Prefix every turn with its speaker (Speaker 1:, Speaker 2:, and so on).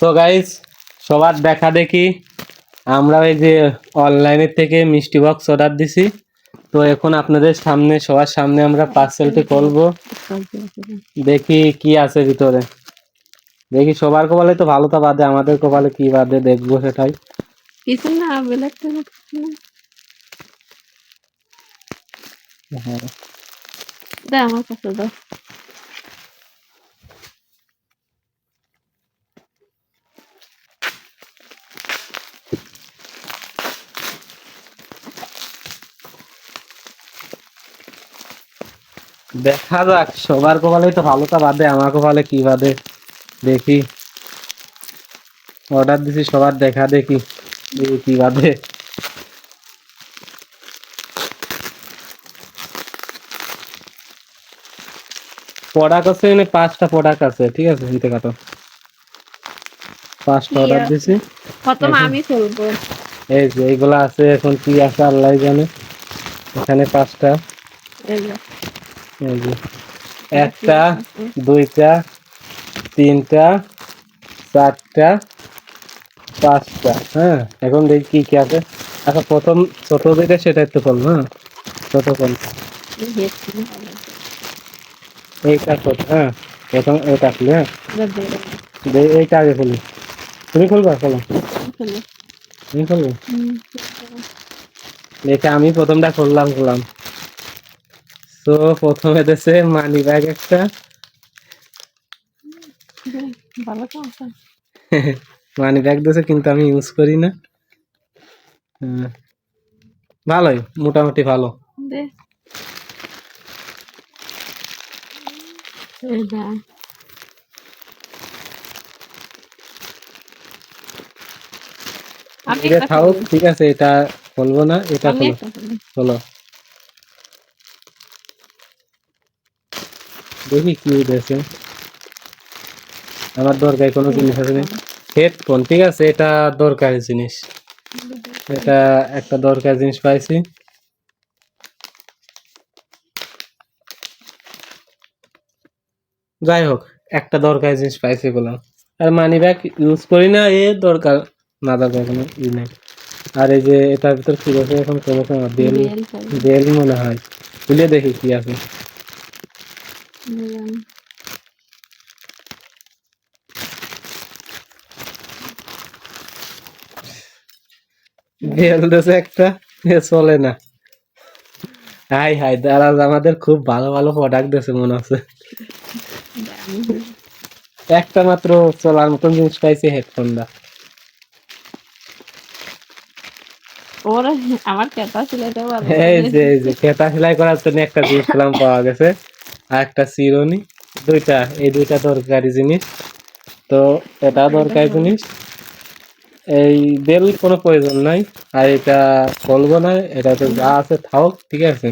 Speaker 1: তো গাইস সবার দেখা দেখি। আমরা ওই যে অনলাইনের থেকে মিষ্টি বক্স অর্ডার দিছি। তো এখন আপনাদের সামনে সবার সামনে আমরা পার্সেলটি করব। দেখি কি আছে ভিতরে। দেখি সবার কপালে তো ভালো তা বাদে আমাদের কপালে কি বাদে দেখব সেটাই।
Speaker 2: কিছু না
Speaker 1: হ্যাঁ।
Speaker 2: আমার কাছে দাও।
Speaker 1: দেখা যাক সবার কপালে তো ভালোটা বাদে আমার কপালে কি বাদে দেখি। অর্ডার দিছি সবার দেখা দেখি কি বাদে প্রোডাক্ট আছে মানে পাঁচটা প্রোডাক্ট আছে ঠিক আছে দিতে কাটো। পাঁচটা অর্ডার দিছি।
Speaker 2: প্রথম আমি খুলবো
Speaker 1: এই যে এইগুলা আছে এখন কি আছে আল্লাহ জানে। এখানে পাঁচটা। একটা দুইটা তিনটা চারটা পাঁচটা হ্যাঁ? এখন দেখি কি কি আছে। আচ্ছা প্রথম ছোট যেটা সেটা একটু করব হ্যাঁ? ছোট
Speaker 2: ভালো।
Speaker 1: এইটা ছোট হ্যাঁ? প্রথম এটা খুলি হ্যাঁ?
Speaker 2: এটা
Speaker 1: এইটা আগে খুলি। তুমি খুলবা খোলো তুমি খুলবো? দেখে আমি প্রথমটা খুললাম খুললাম। তো প্রথমে দেশে মানি ব্যাগ একটা। মানি ব্যাগ দিয়েছে কিন্তু আমি ইউজ করি না হ্যাঁ। ভালোই মোটামুটি ভালো। ঠিক আছে এটা বলব না এটা খুলি। দেখি কি দিয়েছে আমার দরকারি কোনো জিনিস আছে না। হেডফোন ঠিক আছে এটা দরকারি জিনিস। এটা একটা দরকারি জিনিস পাইছি। যাই হোক একটা দরকারি জিনিস পাইছি বললাম। আর মানি ব্যাগ ইউজ করি না এ দরকার না দরকার কোনো ই নাই। আর এই যে এটার ভিতর কি আছে এখন কোনো বেল
Speaker 2: বেল
Speaker 1: মনে হয়। খুলে দেখি কি আছে।
Speaker 2: নিলাম।
Speaker 1: বেল দেশে একটা চলে না। হাই হাই দারাজ আমাদের খুব ভালো ভালো প্রোডাক্ট দিয়েছে মনে হচ্ছে। একটা মাত্র চলার মতন জিনিস পাইছি হেডফোনটা
Speaker 2: ওরা আমার কেতা সিলাইতে পারব
Speaker 1: এই যে এই যে সেলাই করার জন্য একটা জিনিস পাওয়া গেছে। আর একটা চিরনি দুইটা এই দুইটা দরকারি জিনিস। তো এটা দরকারি জিনিস। এই বেল কোনো প্রয়োজন নাই। আর এটা বলব না এটা তো যা আছে থাক ঠিক আছে।